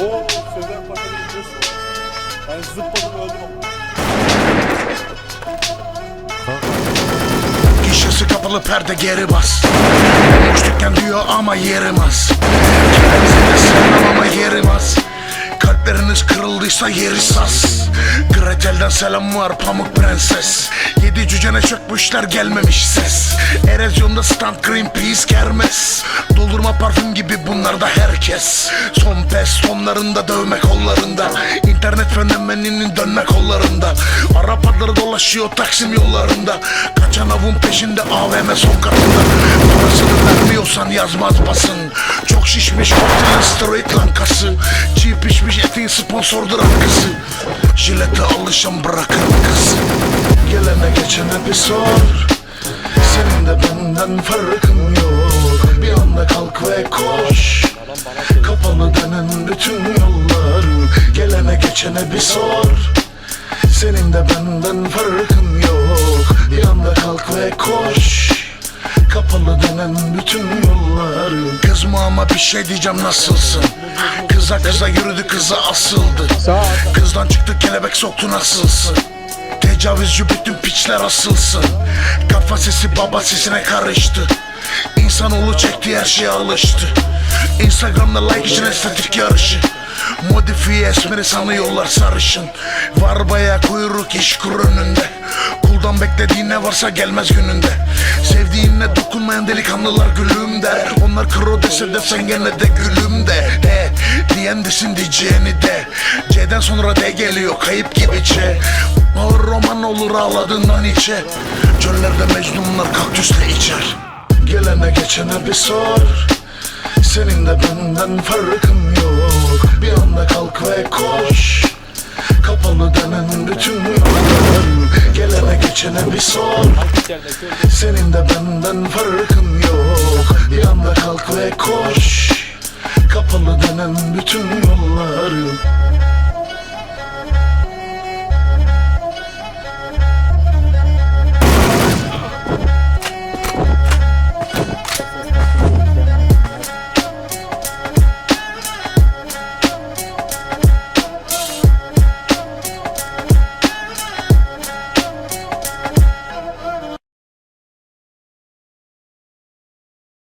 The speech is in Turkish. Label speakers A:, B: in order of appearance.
A: O Sezen Paşa'nın videosu. Ben zıpladım öldüm ama.
B: Gişesi kapalı perde geri bas dükkan diyor ama yerim az Kendinize de sevmem ama yerim az Kalpleriniz kırıldıysa yeri sas Gretel'den selam var pamuk prenses. Yedi cücene çökmüşler gelmemiş ses. Erozyonda stand Greenpeace kermes Doldurma parfüm gibi bunlar da herkes. Son pes sonlarında dövme kollarında. İnternet fenomeninin dönme kollarında. Arap adları dolaşıyor Taksim yollarında. Kaçan avun peşinde AVM son katında Parasını vermiyorsan yazmaz basın Çok şişmiş kokteylin steroid lankası. Çiğ pişmiş etin sponsordur arkası Jilete alışan bırakın kızı. Gelene geçene bir sor Senin de benden farkın yok. Bir anda kalk ve koş. Kapalı denen bütün yollar. Gelene geçene bir sor Senin de benden farkın yok. Bir anda kalk ve koş Kapalı denen bütün yollar Kızma ama bir şey diyeceğim nasılsın? Kıza kıza yürüdü kıza asıldı. Kızdan çıktı kelebek soktu nasılsın? Tecavüzcü bütün piçler asılsın. Kafa sesi baba sesine karıştı. İnsanoğlu çektiği her şeye alıştı. Instagram'da like için estetik yarışı. Modifiye esmeri sanıyorlar sarışın. Var baya kuyruk iş kur önünde. Kuldan beklediğin ne varsa gelmez gününde. Sevdiğinle dokunmayan delikanlılar gülüm der Onlar kro dese de sen gene de gülüm de De diyen desin diyeceğini de. C'den sonra D geliyor kayıp gibi Ç. Ağır roman olur ağladığından içe. Çöllerde mecnunlar kaktüsle içer. Gelene geçene bir sor. Senin de benden farkın yok Geçene bir sor. Senin de benden farkın yok. Bir anda kalk ve koş. Kapalı denen bütün yollar